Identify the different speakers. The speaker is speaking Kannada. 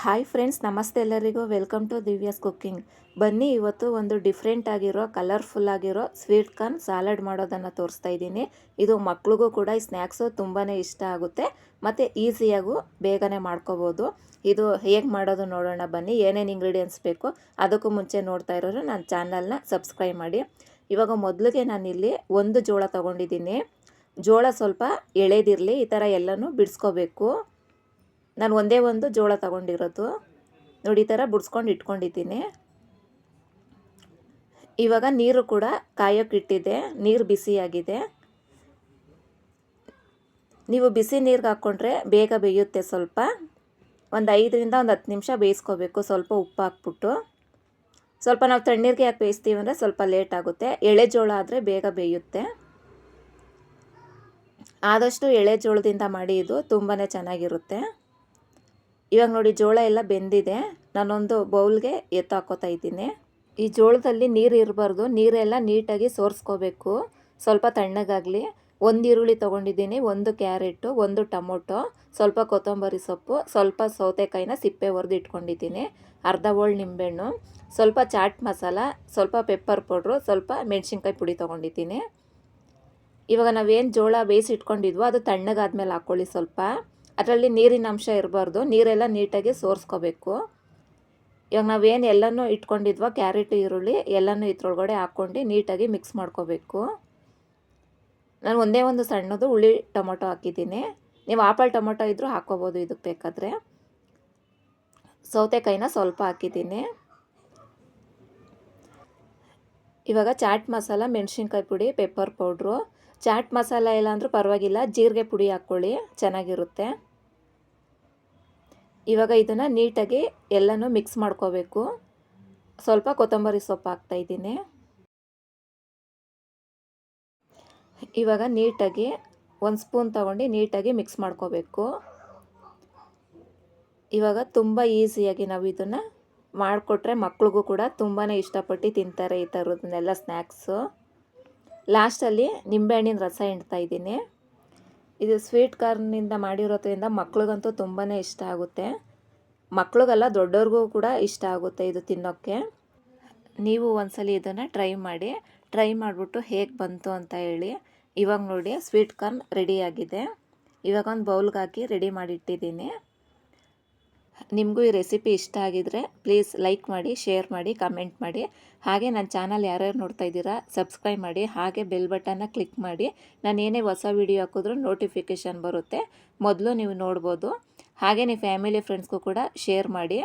Speaker 1: ಹಾಯ್ ಫ್ರೆಂಡ್ಸ್ ನಮಸ್ತೆ ಎಲ್ಲರಿಗೂ. ವೆಲ್ಕಮ್ ಟು ದಿವ್ಯಾಸ್ ಕುಕ್ಕಿಂಗ್ ಬನ್ನಿ, ಇವತ್ತು ಒಂದು ಡಿಫ್ರೆಂಟ್ ಆಗಿರೋ ಕಲರ್ಫುಲ್ ಆಗಿರೋ ಸ್ವೀಟ್ ಕಾರ್ನ್ ಸಾಲಡ್ ಮಾಡೋದನ್ನು ತೋರಿಸ್ತಾ ಇದ್ದೀನಿ. ಇದು ಮಕ್ಳಿಗೂ ಕೂಡ ಈ ಸ್ನ್ಯಾಕ್ಸು ತುಂಬಾ ಇಷ್ಟ ಆಗುತ್ತೆ. ಮತ್ತು ಈಸಿಯಾಗೂ ಬೇಗನೆ ಮಾಡ್ಕೋಬೋದು. ಇದು ಹೇಗೆ ಮಾಡೋದು ನೋಡೋಣ ಬನ್ನಿ. ಏನೇನು ಇಂಗ್ರೀಡಿಯೆಂಟ್ಸ್ ಬೇಕು ಅದಕ್ಕೂ ಮುಂಚೆ ನೋಡ್ತಾ ಇರೋರು ನನ್ನ ಚಾನಲ್ನ ಸಬ್ಸ್ಕ್ರೈಬ್ ಮಾಡಿ. ಇವಾಗ ಮೊದಲಿಗೆ ನಾನಿಲ್ಲಿ ಒಂದು ಜೋಳ ತೊಗೊಂಡಿದ್ದೀನಿ. ಜೋಳ ಸ್ವಲ್ಪ ಎಳೆದಿರಲಿ, ಈ ಥರ ಎಲ್ಲನೂ ಬಿಡಿಸ್ಕೋಬೇಕು. ನಾನು ಒಂದೇ ಒಂದು ಜೋಳ ತಗೊಂಡಿರೋದು. ನೋಡಿ ಥರ ಬುಡ್ಸ್ಕೊಂಡು ಇಟ್ಕೊಂಡಿದ್ದೀನಿ. ಇವಾಗ ನೀರು ಕೂಡ ಕಾಯೋಕೆ ಇಟ್ಟಿದ್ದೆ. ನೀರು ಬಿಸಿಯಾಗಿದೆ ನೀವು ಬಿಸಿ ನೀರಿಗೆ ಹಾಕ್ಕೊಂಡ್ರೆ ಬೇಗ ಬೇಯುತ್ತೆ ಸ್ವಲ್ಪ. ಒಂದು ಐದರಿಂದ ಒಂದು ಹತ್ತು ನಿಮಿಷ ಬೇಯಿಸ್ಕೋಬೇಕು. ಸ್ವಲ್ಪ ಉಪ್ಪು ಹಾಕ್ಬಿಟ್ಟು. ಸ್ವಲ್ಪ ನಾವು ತಣ್ಣೀರಿಗೆ ಯಾಕೆ ಬೇಯಿಸ್ತೀವಿ ಅಂದರೆ ಸ್ವಲ್ಪ ಲೇಟ್ ಆಗುತ್ತೆ. ಎಳೆ ಜೋಳ ಆದರೆ ಬೇಗ ಬೇಯುತ್ತೆ. ಆದಷ್ಟು ಎಳೆ ಜೋಳದಿಂದ ಮಾಡಿ ಇದು ತುಂಬಾ ಚೆನ್ನಾಗಿರುತ್ತೆ. ಇವಾಗ ನೋಡಿ ಜೋಳ ಎಲ್ಲ ಬೆಂದಿದೆ. ನಾನೊಂದು ಬೌಲ್ಗೆ ಎತ್ತು ಹಾಕೋತಾ ಇದ್ದೀನಿ. ಈ ಜೋಳದಲ್ಲಿ ನೀರು ಇರಬಾರ್ದು. ನೀರೆಲ್ಲ ನೀಟಾಗಿ ಸೋರಿಸ್ಕೋಬೇಕು. ಸ್ವಲ್ಪ ತಣ್ಣಗಾಗಲಿ. ಒಂದು ಈರುಳ್ಳಿ ತೊಗೊಂಡಿದ್ದೀನಿ, ಒಂದು ಕ್ಯಾರೆಟು, ಒಂದು ಟೊಮೊಟೊ, ಸ್ವಲ್ಪ ಕೊತ್ತಂಬರಿ ಸೊಪ್ಪು, ಸ್ವಲ್ಪ ಸೌತೆಕಾಯಿನ ಸಿಪ್ಪೆ ಒರೆದು ಇಟ್ಕೊಂಡಿದ್ದೀನಿ. ಅರ್ಧ ಹೋಳು ನಿಂಬೆಹಣ್ಣು, ಸ್ವಲ್ಪ ಚಾಟ್ ಮಸಾಲ, ಸ್ವಲ್ಪ ಪೆಪ್ಪರ್ ಪೌಡ್ರು, ಸ್ವಲ್ಪ ಮೆಣಸಿನ್ಕಾಯಿ ಪುಡಿ ತೊಗೊಂಡಿದ್ದೀನಿ. ಇವಾಗ ನಾವೇನು ಜೋಳ ಬೇಯಿಸಿ ಇಟ್ಕೊಂಡಿದ್ವೋ ಅದು ತಣ್ಣಗಾದ್ಮೇಲೆ ಹಾಕ್ಕೊಳ್ಳಿ ಸ್ವಲ್ಪ. ಅದರಲ್ಲಿ ನೀರಿನ ಅಂಶ ಇರಬಾರ್ದು. ನೀರೆಲ್ಲ ನೀಟಾಗಿ ಸೋರಿಸ್ಕೋಬೇಕು. ಇವಾಗ ನಾವೇನು ಎಲ್ಲನೂ ಇಟ್ಕೊಂಡಿದ್ವ ಕ್ಯಾರೆಟ್, ಈರುಳ್ಳಿ ಎಲ್ಲನೂ ಇದ್ರೊಳಗಡೆ ಹಾಕ್ಕೊಂಡು ನೀಟಾಗಿ ಮಿಕ್ಸ್ ಮಾಡ್ಕೋಬೇಕು. ನಾನು ಒಂದೇ ಒಂದು ಸಣ್ಣದು ಹುಳಿ ಟೊಮೊಟೊ ಹಾಕಿದ್ದೀನಿ. ನೀವು ಆಪಲ್ ಟೊಮೊಟೊ ಇದ್ದರೂ ಹಾಕ್ಕೋಬೋದು ಇದಕ್ಕೆ ಬೇಕಾದರೆ. ಸೌತೆಕಾಯಿನ ಸ್ವಲ್ಪ ಹಾಕಿದ್ದೀನಿ. ಇವಾಗ ಚಾಟ್ ಮಸಾಲ, ಮೆಣಸಿನ್ಕಾಯಿ ಪುಡಿ, ಪೆಪ್ಪರ್ ಪೌಡ್ರು. ಚಾಟ್ ಮಸಾಲ ಇಲ್ಲ ಅಂದರೂ ಪರವಾಗಿಲ್ಲ. ಜೀರಿಗೆ ಪುಡಿ ಹಾಕ್ಕೊಳ್ಳಿ. ಚೆನ್ನಾಗಿರುತ್ತೆ. ಇವಾಗ ಇದನ್ನು ನೀಟಾಗಿ ಎಲ್ಲನೂ ಮಿಕ್ಸ್ ಮಾಡ್ಕೋಬೇಕು. ಸ್ವಲ್ಪ ಕೊತ್ತಂಬರಿ ಸೊಪ್ಪು ಹಾಕ್ತಾಯಿದ್ದೀನಿ ಇವಾಗ ನೀಟಾಗಿ ಒಂದು ಸ್ಪೂನ್ ತಗೊಂಡು ನೀಟಾಗಿ ಮಿಕ್ಸ್ ಮಾಡ್ಕೋಬೇಕು. ಇವಾಗ ತುಂಬ ಈಸಿಯಾಗಿ ನಾವು ಇದನ್ನು ಮಾಡಿಕೊಟ್ರೆ ಮಕ್ಳಿಗೂ ಕೂಡ ತುಂಬಾ ಇಷ್ಟಪಟ್ಟು ತಿಂತಾರೆ ಈ ಥರದನ್ನೆಲ್ಲ ಸ್ನ್ಯಾಕ್ಸು ಲಾಸ್ಟಲ್ಲಿ ನಿಂಬೆಹಣ್ಣಿನ ರಸ ಹಿಂಡ್ತಾ ಇದ್ದೀನಿ. ಇದು ಸ್ವೀಟ್ ಕಾರ್ನಿಂದ ಮಾಡಿರೋದ್ರಿಂದ ಮಕ್ಳಿಗಂತೂ ತುಂಬಾ ಇಷ್ಟ ಆಗುತ್ತೆ. ಮಕ್ಳಿಗೆಲ್ಲ, ದೊಡ್ಡವ್ರಿಗೂ ಕೂಡ ಇಷ್ಟ ಆಗುತ್ತೆ ಇದು ತಿನ್ನೋಕ್ಕೆ. ನೀವು ಒಂದ್ಸಲಿ ಇದನ್ನು ಟ್ರೈ ಮಾಡಿ. ಟ್ರೈ ಮಾಡಿಬಿಟ್ಟು ಹೇಗೆ ಬಂತು ಅಂತ ಹೇಳಿ. ಇವಾಗ ನೋಡಿ, ಸ್ವೀಟ್ ಕಾರ್ನ್ ರೆಡಿಯಾಗಿದೆ ಇವಾಗ ಒಂದು ಬೌಲ್ಗೆ ಹಾಕಿ ರೆಡಿ ಮಾಡಿಟ್ಟಿದ್ದೀನಿ. ನಿಮಗೂ ಈ ರೆಸಿಪಿ ಇಷ್ಟ ಆಗಿದ್ರೆ ಪ್ಲೀಸ್ ಲೈಕ್ ಮಾಡಿ, ಶೇರ್ ಮಾಡಿ, ಕಮೆಂಟ್ ಮಾಡಿ. ಹಾಗೆ ನನ್ನ ಚಾನಲ್ ಯಾರ್ಯಾರು ನೋಡ್ತಾ ಇದ್ದೀರಾ, ಸಬ್ಸ್ಕ್ರೈಬ್ ಮಾಡಿ, ಹಾಗೆ ಬೆಲ್ ಬಟನ್ನ ಕ್ಲಿಕ್ ಮಾಡಿ. ನಾನು ಏನೇ ಹೊಸ ವಿಡಿಯೋ ಹಾಕಿದ್ರೂ ನೋಟಿಫಿಕೇಷನ್ ಬರುತ್ತೆ. ಮೊದಲು ನೀವು ನೋಡ್ಬೋದು. ಹಾಗೆ ನೀವು ಫ್ಯಾಮಿಲಿ, ಫ್ರೆಂಡ್ಸ್ಗೂ ಕೂಡ ಶೇರ್ ಮಾಡಿ.